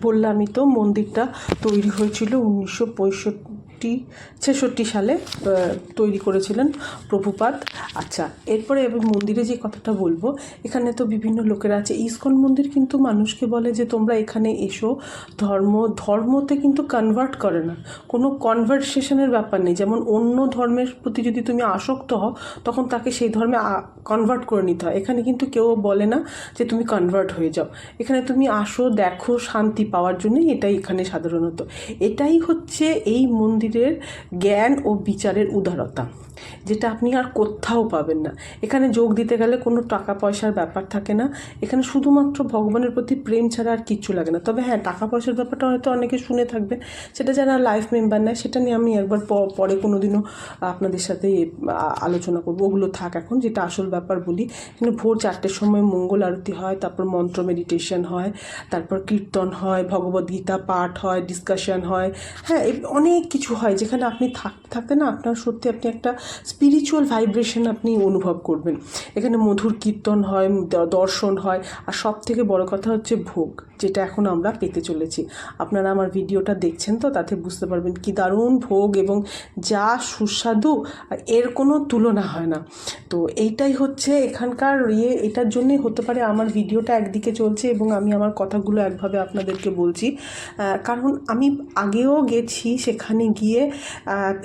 বললামই তো মন্দিরটা তৈরি হয়েছিল উনিশশো পঁয়ষট্টি ছেষট্টি সালে তৈরি করেছিলেন প্রভুপাত আচ্ছা এরপরে এবার মন্দিরে যে কথাটা বলব, এখানে তো বিভিন্ন লোকেরা আছে। ইসকন মন্দির কিন্তু মানুষকে বলে যে, তোমরা এখানে এসো, ধর্ম, ধর্মতে কিন্তু কনভার্ট করে না। কোনো কনভার্সেশনের ব্যাপার নেই। যেমন অন্য ধর্মের প্রতি যদি তুমি আসক্ত হও, তখন তাকে সেই ধর্মে কনভার্ট করে নিতে হয়। এখানে কিন্তু কেউ বলে না যে, তুমি কনভার্ট হয়ে যাও। এখানে তুমি আসো, দেখো, শান্তি পাওয়ার জন্যই এটাই এখানে সাধারণত। এটাই হচ্ছে এই মন্দিরের জ্ঞান ও বিচারের উদারতা, যেটা আপনি আর কোথাও পাবেন না। এখানে যোগ দিতে গেলে কোনো টাকা পয়সার ব্যাপার থাকে না। এখানে শুধুমাত্র ভগবানের প্রতি প্রেম ছাড়া আর কিচ্ছু লাগে না। তবে হ্যাঁ টাকা পয়সার ব্যাপারটা হয়তো অনেকে শুনে থাকবেন সেটা যারা লাইফ মেম্বার নেয়, সেটা নিয়ে আমি একবার পরে কোনো দিনও আপনাদের সাথে আলোচনা করব। ওগুলো থাক এখন, যেটা আসল ব্যাপার বলি। এখানে ভোর চারটের সময় মঙ্গল আরতি হয়, তারপর মন্ত্র মেডিটেশন হয়, তারপর কীর্তন হয়, ভগবদ্গীতা পাঠ হয় ডিসকাশন হয়। হ্যাঁ অনেক কিছু হয়, যেখানে আপনি থাকতে থাকতে না আপনার সত্যি আপনি একটা স্পিরিচুয়াল ভাইব্রেশন আপনি অনুভব করবেন। এখানে মধুর কীর্তন হয় দর্শন হয়, আর সব থেকে বড় কথা হচ্ছে ভোগ। যেটা এখন আমরা পেতে চলেছি। আপনারা আমার ভিডিওটা দেখছেন তো, তাতে বুঝতে পারবেন কি দারুণ ভোগ এবং যা সুস্বাদু এর কোনো তুলনা হয় না। তো এইটাই হচ্ছে এখানকার ইয়ে এটার জন্যই হতে পারে আমার ভিডিওটা একদিকে চলছে এবং আমি আমার কথাগুলো একভাবে আপনাদেরকে বলছি। কারণ আমি আগেও গেছি সেখানে গিয়ে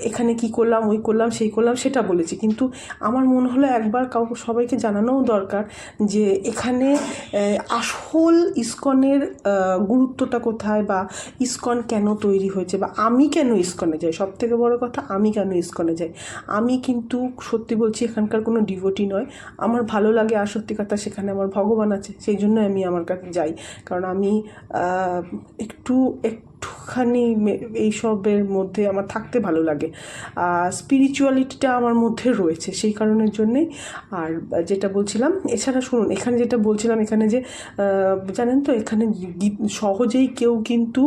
এখানে কি করলাম, ওই করলাম, সেই করলাম, সেটা বলেছি। কিন্তু আমার মনে হলো একবার কাউকে সবাইকে জানানোও দরকার যে এখানে আসল ইস্কনের আহ, গুরুত্বটা কোথায় বা ইস্কন কেন তৈরি হয়েছে বা আমি কেন ইস্কনে যাই? সব থেকে বড় কথা আমি কেন ইস্কনে যাই? আমি কিন্তু সত্যি বলছি এখানকার কোনো ডিভোটি নয়। আমার ভালো লাগে আর সত্যি কথা সেখানে আমার ভগবান আছে সেই জন্য আমি আমার কাছে যাই। কারণ আমি একটু একটু একটুখানি এইসবের মধ্যে আমার থাকতে ভালো লাগে। স্পিরিচুয়ালিটিটা আমার মধ্যে রয়েছে সেই কারণের জন্যেই। আর যেটা বলছিলাম, এছাড়া শুনুন, এখানে যেটা বলছিলাম, এখানে যে জানেন তো, এখানে সহজেই কেউ কিন্তু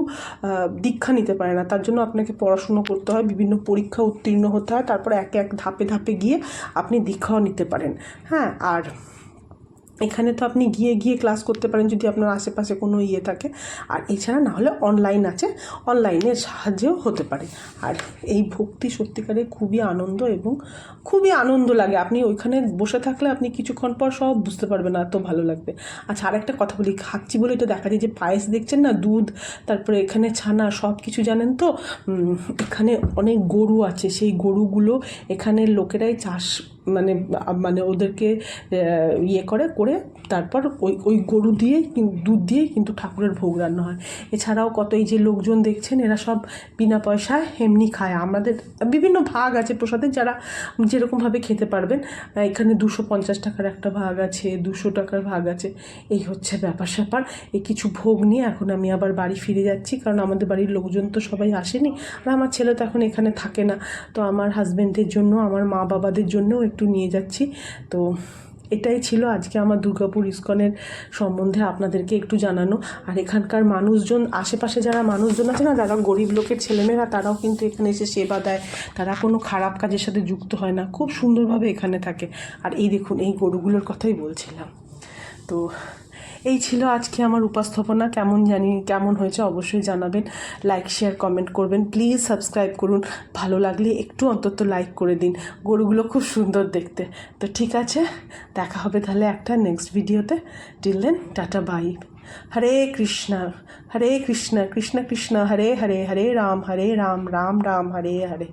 দীক্ষা নিতে পারে না। তার জন্য আপনাকে পড়াশুনো করতে হয়, বিভিন্ন পরীক্ষা উত্তীর্ণ হতে হয়, তারপর এক এক ধাপে ধাপে গিয়ে আপনি দীক্ষাও নিতে পারেন। হ্যাঁ আর এখানে তো আপনি গিয়ে গিয়ে ক্লাস করতে পারেন যদি আপনার আশেপাশে কোনো ইয়ে থাকে। আর এছাড়া না হলে অনলাইন আছে। অনলাইনের সাহায্যেও হতে পারে। আর এই ভক্তি সত্যিকারে খুবই আনন্দ এবং খুবই আনন্দ লাগে। আপনি ওইখানে বসে থাকলে আপনি কিছুক্ষণ পর সব বুঝতে পারবেন এত ভালো লাগবে। আচ্ছা আর একটা কথা বলি। খাচ্ছি বলে এটা দেখা যায় যে পায়েস দেখছেন না? দুধ, তারপরে এখানে ছানা সব কিছু জানেন তো? এখানে অনেক গরু আছে। সেই গরুগুলো এখানের লোকেরাই চাষ মানে মানে ওদেরকে ইয়ে করে করে তারপর ওই ওই গরু দিয়ে দুধ দিয়ে কিন্তু ঠাকুরের ভোগ রান্না হয়। এছাড়াও কত এই যে লোকজন দেখছেন, এরা সব বিনা পয়সায় এমনি খায়। আমাদের বিভিন্ন ভাগ আছে প্রসাদের যারা যেরকমভাবে খেতে পারবেন। এখানে দুশো পঞ্চাশ টাকার একটা ভাগ আছে, দুশো টাকার ভাগ আছে। এই হচ্ছে ব্যাপার স্যাপার। এই কিছু ভোগ নিয়ে এখন আমি আবার বাড়ি ফিরে যাচ্ছি, কারণ আমাদের বাড়ির লোকজন তো সবাই আসেনি। আর আমার ছেলে তো এখন এখানে থাকে না। তো আমার হাজব্যান্ডের জন্য, আমার মা বাবাদের জন্যও একটু নিয়ে যাচ্ছি। তো এটাই ছিল আজকে আমার দুর্গাপুর ইস্কনের সম্বন্ধে আপনাদেরকে একটু জানানো। আর এখানকার মানুষজন, আশেপাশে যারা মানুষজন আছে না, যারা গরিব লোকের ছেলেমেয়েরা, তারাও কিন্তু এখানে এসে সেবা দেয়। তারা কোনো খারাপ কাজের সাথে যুক্ত হয় না। খুব সুন্দরভাবে এখানে থাকে। আর এই দেখুন, এই গরুগুলোর কথাই বলছিলাম। তো এই ছিল আজকে আমার উপস্থাপনা। কেমন জানি, কেমন হয়েছে অবশ্যই জানাবেন। লাইক শেয়ার কমেন্ট করবেন। প্লিজ সাবস্ক্রাইব করুন। ভালো লাগলে একটু অন্তত লাইক করে দিন। গরুগুলো খুব সুন্দর দেখতে। তো ঠিক আছে, দেখা হবে তাহলে একটা নেক্সট ভিডিওতে till then tata bye Hare Krishna Hare Krishna Krishna Krishna. Hare Hare Hare Ram Hare Ram Ram Ram, Hare Hare.